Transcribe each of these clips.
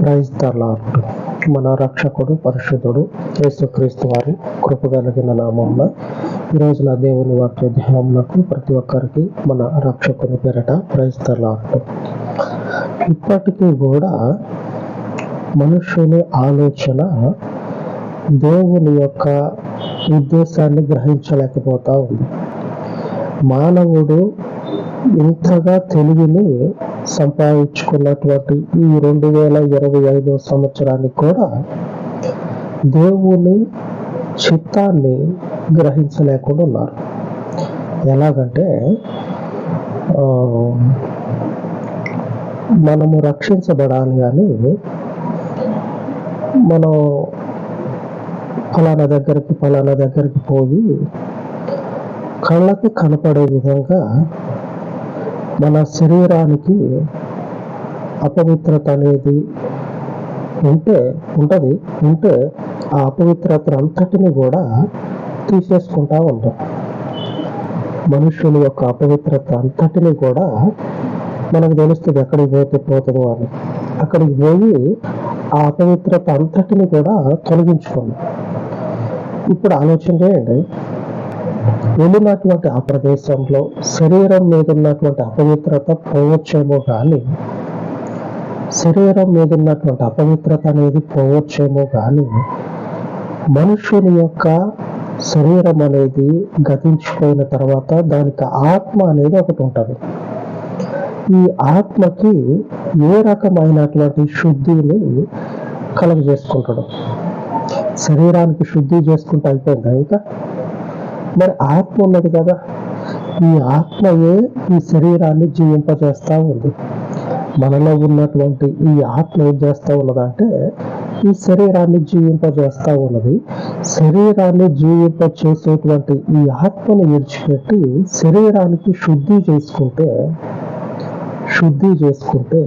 Praise the మన రక్షకుడు పరిశుద్ధుడు యేసుక్రీస్తు వారి కృపగలిగిన నామమున ఈ రోజున దేవుని వాక్య ధ్యానములకు ప్రతి ఒక్కరికి మన రక్షకుని పేరట ప్రైజ్ ద ఇప్పటికీ కూడా మనుషుని ఆలోచన దేవుని యొక్క ఉద్దేశాన్ని గ్రహించలేకపోతా ఉంది. మానవుడు ఇంతగా తెలివిని సంపాదించుకున్నటువంటి ఈ రెండు వేల ఇరవై ఐదో సంవత్సరానికి కూడా దేవుని చిత్తాన్ని గ్రహించలేకుండా ఉన్నారు. ఎలాగంటే ఆ, మనము రక్షించబడాలి అని మనం ఫలానా దగ్గరికి ఫలానా దగ్గరికి పోయి కళ్ళకి కనపడే విధంగా మన శరీరానికి అపవిత్రత అనేది ఉంటే ఉంటుంది. ఉంటే ఆ అపవిత్రత అంతటిని కూడా తీసేసుకుంటా ఉంటాం. మనుషుల యొక్క అపవిత్రత అంతటిని కూడా మనకు తెలుస్తుంది ఎక్కడికి పోతే పోతుందో అని. అక్కడికి పోయి ఆ అపవిత్రత అంతటిని కూడా తొలగించుకోండి. ఇప్పుడు ఆలోచన చేయండి. వెళ్ళినటువంటి ఆ ప్రదేశంలో శరీరం మీద ఉన్నటువంటి అపవిత్రత పోవచ్చేమో కానీ శరీరం మీద ఉన్నటువంటి అపవిత్రత అనేది పోవచ్చేమో కానీ మనుషుని యొక్క శరీరం అనేది గతించిపోయిన తర్వాత దానికి ఆత్మ అనేది ఒకటి ఉంటుంది. ఈ ఆత్మకి ఏ రకమైనటువంటి శుద్ధిని కలుగజేసుకుంటాడు? శరీరానికి శుద్ధి చేసుకుంటూ అయిపోయిందా ఇంకా? మరి ఆత్మ ఉన్నది కదా. ఈ ఆత్మయే ఈ శరీరాన్ని జీవింపజేస్తూ ఉంది. మనలో ఉన్నటువంటి ఈ ఆత్మ ఏం చేస్తూ ఉన్నదంటే ఈ శరీరాన్ని జీవింపజేస్తూ ఉన్నది. శరీరాన్ని జీవింప చేసేటువంటి ఈ ఆత్మను విడిచిపెట్టి శరీరానికి శుద్ధి చేసుకుంటే శుద్ధి చేసుకుంటే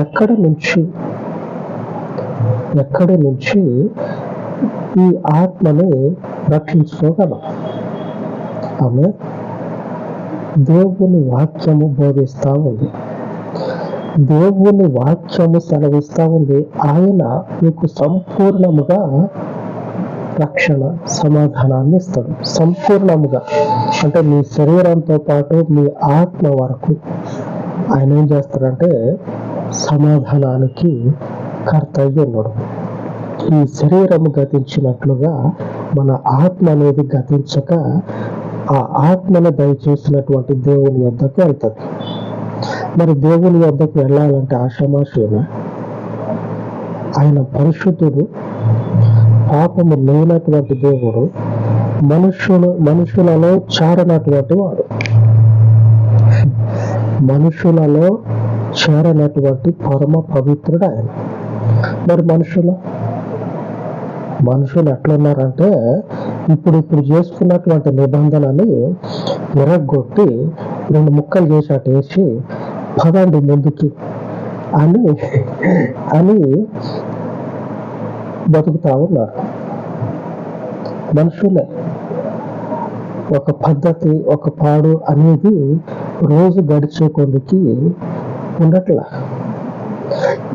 ఎక్కడ నుంచి ఎక్కడి నుంచి ఈ ఆత్మని రక్షించుకోగలం? ఆమె దేవుని వాక్యము బోధిస్తూ ఉంది. దేవుని వాక్యము సెలవిస్తూ ఉంది. ఆయన మీకు సంపూర్ణముగా రక్షణ సమాధానాన్ని ఇస్తాడు. సంపూర్ణముగా. అంటే మీ శరీరంతో పాటు మీ ఆత్మ వరకు ఆయన ఏం చేస్తాడంటే సమాధానానికి కర్తవ్య ఉన్నాడు. ఈ శరీరము గతించినట్లుగా మన ఆత్మ అనేది గతించక ఆ ఆత్మను దయచేసినటువంటి దేవుని యొద్దకు వెళ్తుంది మరి దేవుని యొద్దకు వెళ్ళాలంటే ఆషమాషేనా ఆయన పరిశుద్ధుడు పాపము లేనటువంటి దేవుడు మనుషులు మనుషులలో చేరనటువంటి వాడు. మనుషులలో చేరనటువంటి పరమ పవిత్రుడు ఆయన. మరి మనుషులు? మనుషులు ఎట్లున్నారంటే ఇప్పుడు ఇప్పుడు చేసుకున్నటువంటి నిబంధనని ఎరగొట్టి రెండు ముక్కలు చేసి వేసి పదండి ముందుకి అని అని బతుకుతా ఉన్నారు. మనుషులే ఒక పద్ధతి ఒక పాడు అనేది రోజు గడిచే కొద్దికి ఉండట్లా.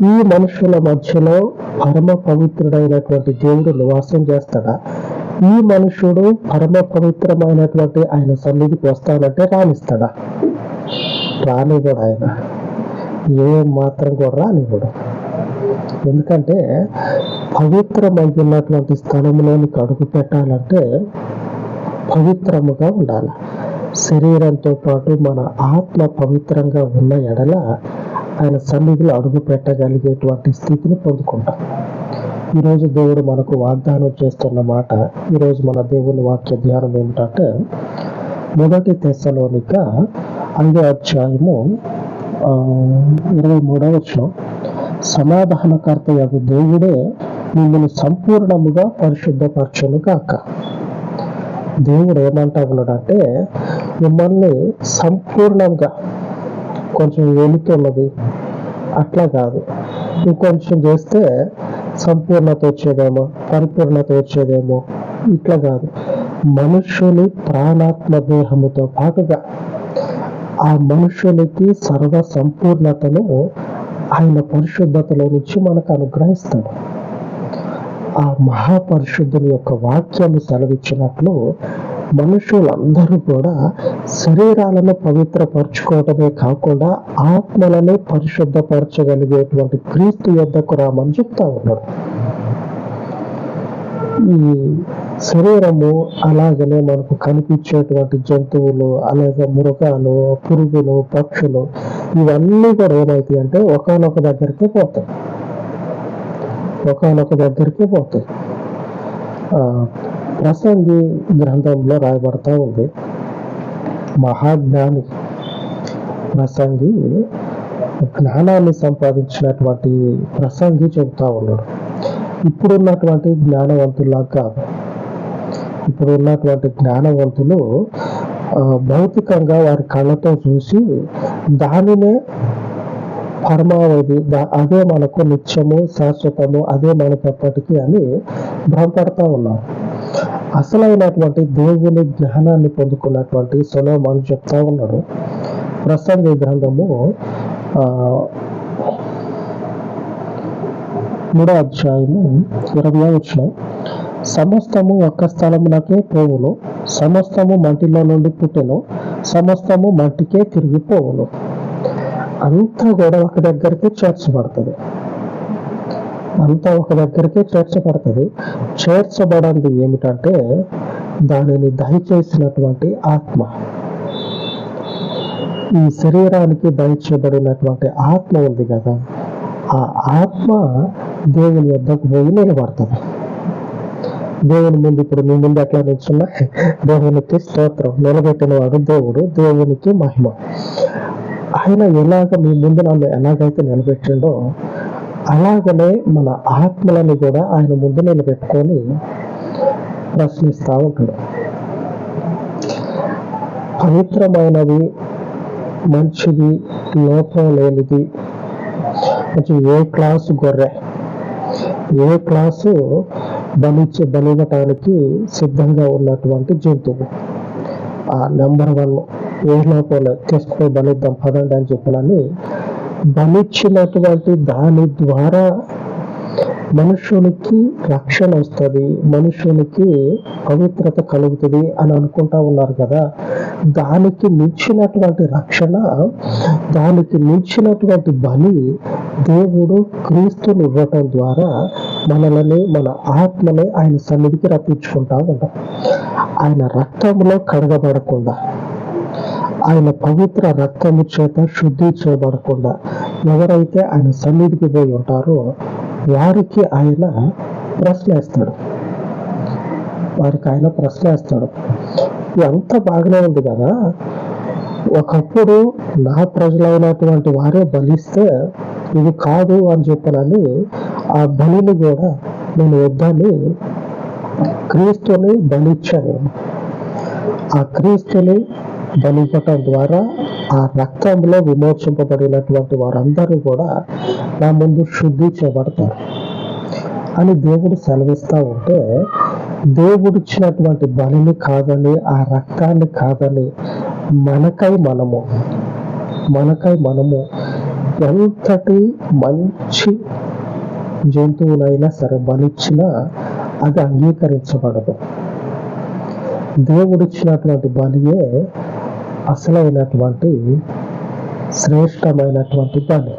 ఈ మనుషుల మధ్యలో పరమ పవిత్రుడైనటువంటి దేవుడు నివాసం చేస్తాడా? ఈ మనుషుడు పరమ పవిత్రమైనటువంటి ఆయన సన్నిధికి వస్తానంటే రాణిస్తాడా? రానివ్వడు ఆయన. ఏ మాత్రం కూడా రానివ్వడు. ఎందుకంటే పవిత్రమైనటువంటి స్థలంలోనికి అడుగు పెట్టాలంటే పవిత్రముగా ఉండాలి. శరీరంతో పాటు మన ఆత్మ పవిత్రంగా ఉన్న ఎడల ఆయన సన్నిధిలో అడుగు పెట్టగలిగేటువంటి స్థితిని పొందుకుంటాం. ఈరోజు దేవుడు మనకు వాగ్దానం చేస్తున్న మాట ఈరోజు మన దేవుని వాక్య ధ్యానం ఏమిటంటే మొదటి తెశలోనిక ఐదో అధ్యాయము ఇరవై మూడవ వచనం. సమాధానకర్త యొక్క దేవుడే మిమ్మల్ని సంపూర్ణముగా పరిశుద్ధపరచును కాక దేవుడు ఏమంటా ఉన్నాడంటే మిమ్మల్ని సంపూర్ణంగా కొంచెం వెళుతున్నది అట్లా కాదు. ఇంకొంచెం చేస్తే సంపూర్ణత వచ్చేదేమో పరిపూర్ణత వచ్చేదేమో. ఇట్లా కాదు. మనుష్యుని ప్రాణాత్మ దేహముతో పాటుగా ఆ మనుష్యునికి సర్వ సంపూర్ణతను ఆయన పరిశుద్ధతలో నుంచి మనకు అనుగ్రహిస్తాడు. ఆ మహాపరిశుద్ధుని యొక్క వాక్యాన్ని సెలవిచ్చినట్లు మనుషులందరూ కూడా శరీరాలను పవిత్రపరచుకోవటమే కాకుండా ఆత్మలను పరిశుద్ధపరచగలిగేటువంటి క్రీస్తు యొద్దకు రామని చెప్తా ఉన్నాడు. ఈ శరీరము అలాగనే మనకు కనిపించేటువంటి జంతువులు అలాగే మృగాలు పురుగులు పక్షులు ఇవన్నీ కూడా ఏమవుతాయి అంటే ఒకనొక దగ్గరికి పోతాయి. ఒకనొక దగ్గరికి పోతాయి. ఆ, ప్రసంగి గ్రంథంలో రాయబడతా ఉంది. మహాజ్ఞాని ప్రసంగి జ్ఞానాన్ని సంపాదించినటువంటి ప్రసంగి చెబుతా ఉన్నాడు. ఇప్పుడున్నటువంటి జ్ఞానవంతుల్లా కాదు ఇప్పుడు ఉన్నటువంటి జ్ఞానవంతులు ఆ, భౌతికంగా వారి కళ్ళతో చూసి దానినే పరమావధి అదే మనకు నిత్యము శాశ్వతము అదే మనకు ఎప్పటికీ అని భ్రమపడతా ఉన్నారు. అసలైనటువంటి దేవుని జ్ఞానాన్ని పొందుకున్నటువంటి సొలోమాను చెప్తా ఉన్నాడు. ప్రసంగి గ్రంథము ఆ, మూడో అధ్యాయము ఇరవై వచ్చిన సమస్తము ఒక్క స్థలమునకే పోవును. సమస్తము మట్టిలో నుండి పుట్టెను. సమస్తము మట్టికే తిరిగిపోవును. అంతా కూడా ఒక దగ్గరికి చేర్చబడుతుంది. అంతా ఒక దగ్గరికి చేర్చబడుతుంది. చేర్చబడింది ఏమిటంటే దానిని దయచేసినటువంటి ఆత్మ. ఈ శరీరానికి దయచేయబడినటువంటి ఆత్మ ఉంది కదా. ఆ ఆత్మ దేవుని యొద్దకు పోయి నిలబడుతుంది. దేవుని ముందు ఇప్పుడు మీ ముందు అట్లా నిల్చున్నా? దేవునికి స్తోత్రం. నిలబెట్టిన వాడు దేవుడు దేవునికి మహిమ. ఆయన ఎలాగ మీ ముందు నన్ను ఎలాగైతే నిలబెట్టిండో అలాగనే మన ఆత్మలను కూడా ఆయన ముందు నిలబెట్టుకొని ప్రశ్నిస్తూ ఉంటాడు. పవిత్రమైనది మంచిది లోపం లేనిది కొంచెం ఏ క్లాసు గొర్రె? ఏ క్లాసు బలిచ్చే బలివ్వటానికి సిద్ధంగా ఉన్నటువంటి జంతువు? ఆ నెంబర్ వన్ ఏ లోపల తీసుకుని బలిద్దాం పదండి అని చెప్పాలని బలిచ్చినటువంటి దాని ద్వారా మనుషునికి రక్షణ వస్తుంది మనుషునికి పవిత్రత కలుగుతుంది అని అనుకుంటా ఉన్నారు కదా. దానికి మించినటువంటి రక్షణ దానికి మించినటువంటి బలి దేవుడు క్రీస్తుని ఇవ్వటం ద్వారా మనల్ని మన ఆత్మని ఆయన సన్నిధికి రప్పించుకుంటా ఉంటాం ఆయన రక్తంలో కడగబడకుండా ఆయన పవిత్ర రక్తము చేత శుద్ధి చేయబడకుండా ఎవరైతే ఆయన సన్నిధికి పోయి ఉంటారో వారికి ఆయన ప్రశ్న వేస్తాడు వారికి ఆయన ప్రశ్న వేస్తాడు ఎంత బాగానే ఉంది కదా? ఒకప్పుడు నా ప్రజలైనటువంటి వారే బలిస్తే ఇది కాదు అని చెప్పనని ఆ బలిని కూడా నేను వద్దని క్రీస్తుని బలిచ్చాను. ఆ క్రీస్తుని బలిపటం ద్వారా ఆ రక్తంలో విమోచింపబడినటువంటి వారందరూ కూడా నా ముందు శుద్ధి చేయబడతారు. అని దేవుడు సెలవిస్తా ఉంటే దేవుడిచ్చినటువంటి బలిని కాదని ఆ రక్తాన్ని కాదని మనకై మనము మనకై మనము ఎంతటి మంచి జంతువునైనా సరే బలిచ్చినా అది అంగీకరించబడదు. దేవుడిచ్చినటువంటి బలియే అసలైనటువంటి శ్రేష్టమైనటువంటి బలి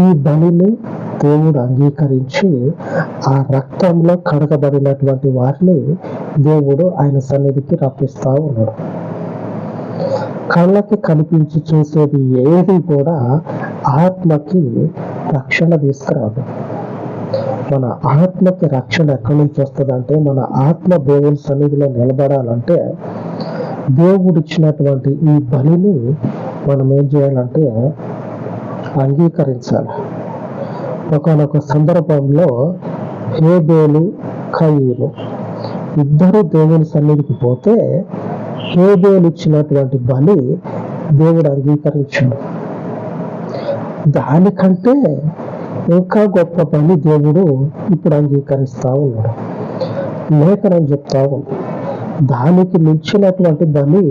ఈ బలిని దేవుడు అంగీకరించి ఆ రక్తంలో కడగబడినటువంటి వారిని దేవుడు ఆయన సన్నిధికి రప్పిస్తా ఉన్నాడు. కళ్ళకి కనిపించి చూసేది ఏది కూడా ఆత్మకి రక్షణ తీసుకురాదు. మన ఆత్మకి రక్షణ ఎక్కడి నుంచి వస్తుందంటే మన ఆత్మ దేవుని సన్నిధిలో నిలబడాలంటే దేవుడిచ్చినటువంటి ఈ బలిని మనం ఏం చేయాలంటే అంగీకరించాలి. ఒకనొక సందర్భంలో హేబేలు కయ్యలు ఇద్దరు దేవుని సన్నిధికి పోతే హేబేలు ఇచ్చినటువంటి బలి దేవుడు అంగీకరించాడు. దానికంటే ఇంకా గొప్ప బలి దేవుడు ఇప్పుడు అంగీకరిస్తా ఉన్నాడు. లేఖనం చెప్తా ఉంది. దానికి మించినటువంటి బలి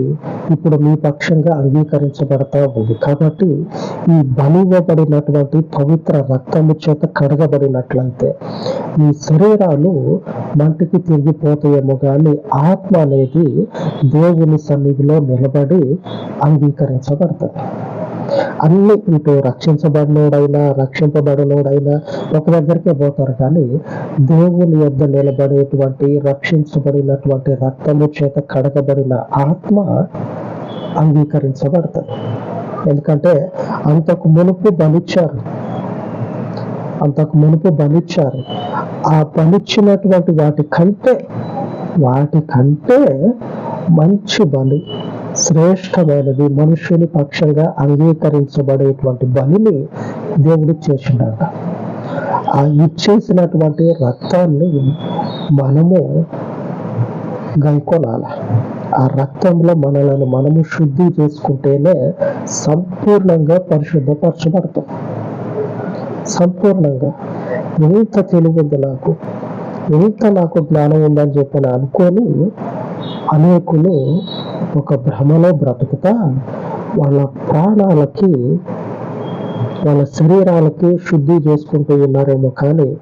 ఇప్పుడు మీ పక్షంగా అంగీకరించబడతా ఉంది. కాబట్టి ఈ బలి ఇవ్వబడినటువంటి పవిత్ర రక్తము చేత కడగబడినట్లయితే ఈ శరీరాలు మంటికి తిరిగిపోతాయేమో కానీ ఆత్మ అనేది దేవుని సన్నిధిలో నిలబడి అంగీకరించబడుతుంది. అన్ని ఇటు రక్షించబడినోడైనా రక్షింపబడినోడైనా ఒక దగ్గరికే పోతారు. కానీ దేవుని యొద్ద నిలబడేటువంటి రక్షించబడినటువంటి రక్తము చేత కడగబడిన ఆత్మ అంగీకరించబడతారు ఎందుకంటే అంతకు మునుపు బలిచ్చారు. అంతకు మునుపు బలిచ్చారు. ఆ బలిచ్చినటువంటి వాటి కంటే వాటి కంటే మంచి బలి శ్రేష్టమైనది మనుషుని పక్షంగా అంగీకరించబడేటువంటి బలిని దేవుడు చేసిండట ఆ ఇచ్చేసినటువంటి రక్తాన్ని మనము గైకొనాల. ఆ రక్తంలో మనలను మనము శుద్ధి చేసుకుంటేనే సంపూర్ణంగా పరిశుద్ధపరచబడతాం. సంపూర్ణంగా. ఎంత తెలివి ఉంది నాకు? ఎంత నాకు జ్ఞానం ఉందని చెప్పి అనుకొని అనేకులు ఒక భ్రమలో బ్రతుకుతా వాళ్ళ ప్రాణాలకి వాళ్ళ శరీరాలకి శుద్ధి చేసుకుంటూ ఉన్నారేమో కానీ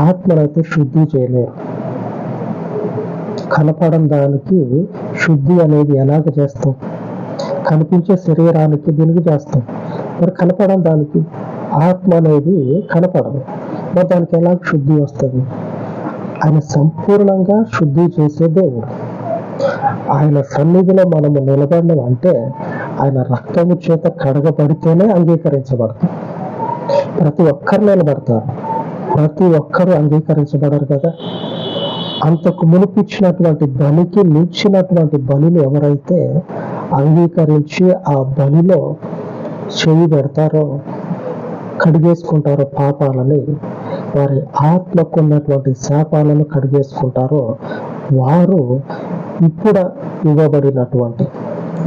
ఆత్మనైతే శుద్ధి చేయలేరు. కనపడం దానికి శుద్ధి అనేది ఎలాగ చేస్తాం? కనిపించే శరీరానికి దీనికి చేస్తాం. మరి కనపడం దానికి ఆత్మ అనేది కనపడదు. మరి దానికి ఎలా శుద్ధి వస్తుంది? ఆయన సంపూర్ణంగా శుద్ధి చేసే దేవుడు. ఆయన సన్నిధిలో మనము నిలబడడం అంటే ఆయన రక్తము చేత కడగబడితేనే అంగీకరించబడతాం. ప్రతి ఒక్కరు నిలబడతారు. ప్రతి ఒక్కరు అంగీకరించబడరు కదా. అంతకు మునిపించినటువంటి బలికి మించినటువంటి బలిని ఎవరైతే అంగీకరించి ఆ బలిలో చేయి పెడతారో కడిగేసుకుంటారో పాపాలని వారి ఆత్మకు ఉన్నటువంటి శాపాలను కడిగేసుకుంటారో వారు ఇప్పుడు ఇవ్వబడినటువంటి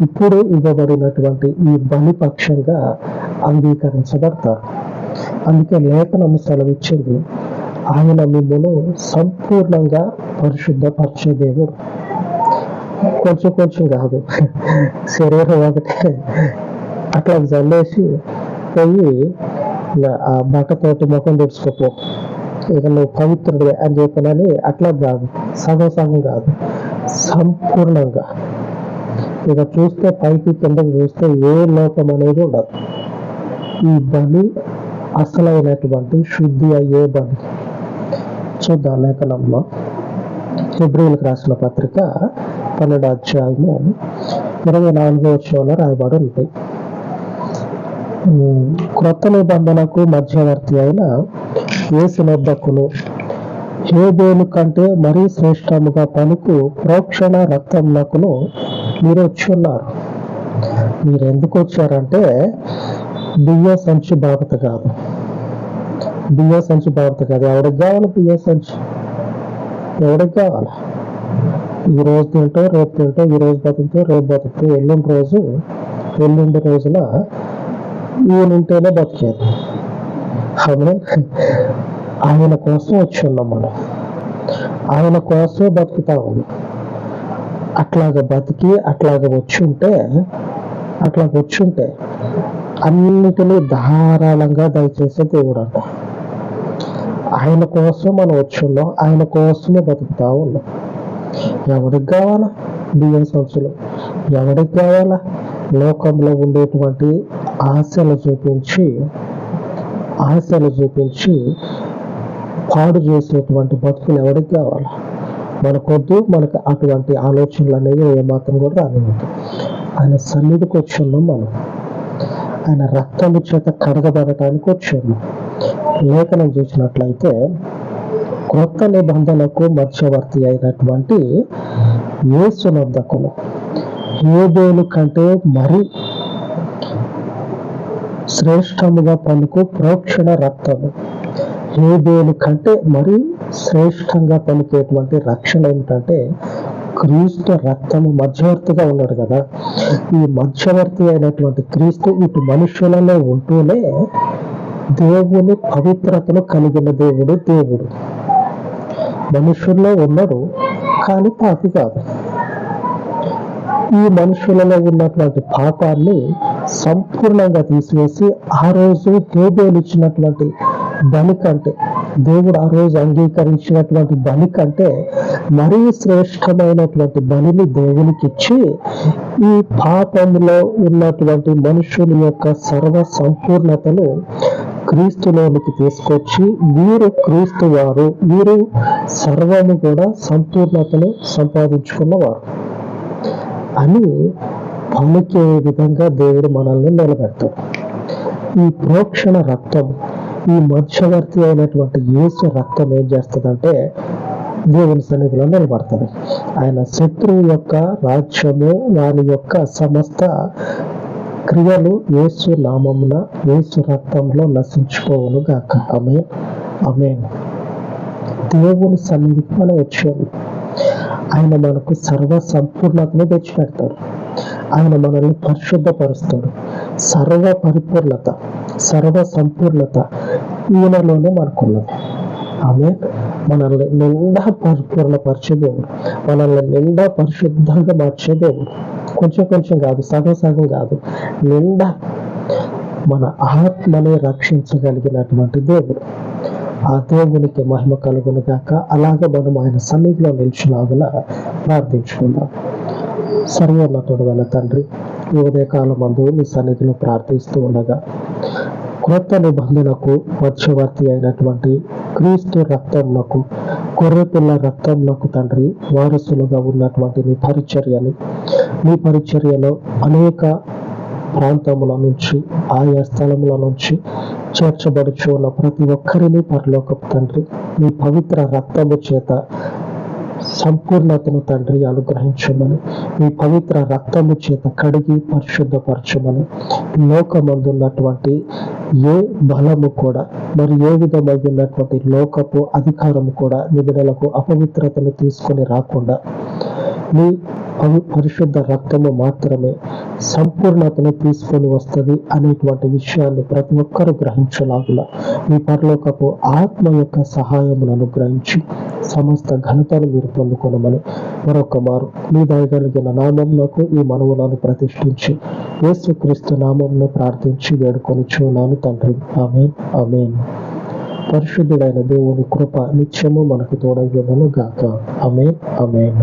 ఇప్పుడు ఇవ్వబడినటువంటి ఈ బలి పక్షంగా అంగీకరించబడతారు. అందుకే లేఖనం సెలవిచ్చింది ఆయన మిమ్మల్ని సంపూర్ణంగా పరిశుద్ధపరిచే దేవుడు. కొంచెం కొంచెం కాదు. శరీరం ఒకటే. అట్లా జల్లేసి పోయి ఆ బట్టతోటి ముఖం తెచ్చుకోపో ఇక నువ్వు పవిత్రుడే అని చెప్పనని అట్లా కాదు. సగం సగం కాదు. సంపూర్ణంగా. ఇక చూస్తే పైకి కిందకి చూస్తే ఏ లోపం అనేది ఉండదు. ఈ బలి అసలైనటువంటి శుద్ధి అయ్యే బలి. చూద్దాం లేఖనంలో. ఫిబ్రవరికి రాసిన పత్రిక పన్నెండు అధ్యాయము ఇరవై నాలుగో వచ్చంలో రాయబడి ఉంటాయి క్రొత్త నిబంధనకు మధ్యవర్తి అయిన వేసినద్దకును హేబేలు కంటే మరీ శ్రేష్టముగా పలుకు ప్రోక్షణ రక్తంనకును మీరు వచ్చి ఉన్నారు మీరు ఎందుకు వచ్చారంటే బియ్య సంచి బాబత కాదు. బియ్య సంచి బాబత కాదు. ఎవరికి కావాలి బియ్య సంచి? ఎవరికి కావాలి? ఈ రోజు తింటో రేపు తింటో ఈ రోజు బతుకుతో రేపు బతుకుతో ఎల్లుండి రోజు ఎల్లుండి రోజున ఈయన ఉంటేనే బతికేది. ఆయన కోసం వచ్చి ఉన్నాం మనం. ఆయన కోసమే బతుకుతా. ఉన్నాం అట్లాగ బతికి అట్లాగ వచ్చి ఉంటే అట్లాగ వచ్చి అన్నిటినీ ధారాళంగా దయచేసే దేవుడు అంట ఆయన కోసం మనం వచ్చి ఉన్నాం. ఆయన కోసమే బతుకుతా ఉన్నాం. ఎవరికి కావాలా? బియ్యం సంచులు. ఎవరికి కావాలా? లోకంలో ఉండేటువంటి ఆశలు చూపించి ఆశలు చూపించి పాడు చేసేటువంటి బతుకులు ఎవరికి కావాలి? మనకొద్దు మనకు అటువంటి ఆలోచనలు అనేవి ఏమాత్రం కూడా రానివ్వద్దు. ఆయన సన్నిధికి వచ్చున్నాం మనం. ఆయన రక్తము చేత కడగబడటానికి వచ్చి లేఖనం చూసినట్లయితే క్రొత్త నిబంధనకు మధ్యవర్తి అయినటువంటి యేసునొద్దకును హేబేలు కంటే మరి శ్రేష్టముగా పలుకు ప్రోక్షణ రక్తము. హేబేలు కంటే మరి శ్రేష్టంగా పలికేటువంటి రక్షణ ఏమిటంటే క్రీస్తు రక్తము మధ్యవర్తిగా ఉన్నాడు కదా. ఈ మధ్యవర్తి అయినటువంటి క్రీస్తు ఇటు మనుషులలో ఉంటూనే దేవుని పవిత్రతను కలిగిన దేవుడు దేవుడు. మనుషుల్లో ఉన్నాడు కానీ పాపి కాదు. ఈ మనుషులలో ఉన్నటువంటి పాపాన్ని సంపూర్ణంగా తీసివేసి ఆ రోజు హేబేలు ఇచ్చినటువంటి బలి కంటే దేవుడు ఆ రోజు అంగీకరించినటువంటి బలి కంటే మరీ శ్రేష్టమైనటువంటి బలిని దేవునికి ఇచ్చి ఈ పాపంలో ఉన్నటువంటి మనుషుల యొక్క సర్వ సంపూర్ణతను క్రీస్తులోనికి తీసుకొచ్చి వీరు క్రీస్తు వారు వీరు సర్వము కూడా సంపూర్ణతను సంపాదించుకున్నవారు. అని పలికే విధంగా దేవుడు మనల్ని నిలబెడతాడు. ఈ ప్రోక్షణ రక్తం ఈ మధ్యవర్తి అయినటువంటి యేసు రక్తం ఏం చేస్తుందంటే దేవుని సన్నిధిలో నిలబడుతుంది. ఆయన శత్రువు యొక్క రాజ్యము వారి యొక్క సమస్త క్రియలు యేసు నామమున యేసు రక్తంలో నశించుకోవను గాక. అమే అమే దేవుని సన్నిధికి మనం వచ్చాము. ఆయన మనకు సర్వ సంపూర్ణతను తెచ్చిపెడతాడు. ఆయన మనల్ని పరిశుద్ధపరుస్తాడు. సర్వ పరిపూర్ణత సర్వ సంపూర్ణత ఈయనలోనే మనకున్నది. ఆమె మనల్ని నిండా పరిపూర్ణపరిచే దేవుడు. మనల్ని నిండా పరిశుద్ధంగా మార్చే దేవుడు. కొంచెం కొంచెం కాదు సగం సగం కాదు. నిండా మన ఆత్మని రక్షించగలిగినటువంటి దేవుడు. ఆ దేవునికి మహిమ కలుగును గాక. అలాగే మనం ఆయన సన్నిధిలో నిలిచినాగున ప్రార్థించుకుందాం. సర్వోన్నతుడు వల్ల తండ్రి ఈ ఉదయకాలం మందు మీ సన్నిధిలో ప్రార్థిస్తూ ఉండగా క్రొత్త నిబంధనకు మధ్యవర్తి అయినటువంటి క్రీస్తు రక్తంలకు గొర్రెపిల్ల రక్తంలకు తండ్రి వారసులుగా ఉన్నటువంటి మీ పరిచర్యని మీ పరిచర్యలో అనేక ప్రాంతముల నుంచి ఆయా స్థలముల నుంచి చేర్చబడుచు ఉన్న ప్రతి ఒక్కరిని పరలోకపు తండ్రి మీ పవిత్ర రక్తము చేత సంపూర్ణతను తండ్రి అనుగ్రహించమని మీ పవిత్ర రక్తము చేత కడిగి పరిశుద్ధపరచమని లోకమందున్నటువంటి ఏ బలము కూడా మరి ఏ విధమైనటువంటి లోకపు అధికారము కూడా నిబిడలకు అపవిత్రతను తీసుకొని రాకుండా మీ పరిశుద్ధ రక్తము మాత్రమే సంపూర్ణతను తీసుకొని వస్తుంది అనేటువంటి విషయాన్ని ప్రతి ఒక్కరూ గ్రహించలాగులా. మీ పరలోకపు ఆత్మ యొక్క సహాయమును అనుగ్రహించి సమస్త ఘనతను మీరు పొందుకొనమని మరొక మారు మీ దయగలిగిన నామంలో ఈ మనవులను ప్రతిష్ఠించి యేసుక్రీస్తు నామంలో ప్రార్థించి వేడుకొని చూనాను తండ్రి. ఆమె ఆమె పరిశుద్ధుడైన దేవుని కృప నిత్యము మనకు తోడయ్యను గాక అమే అమేన్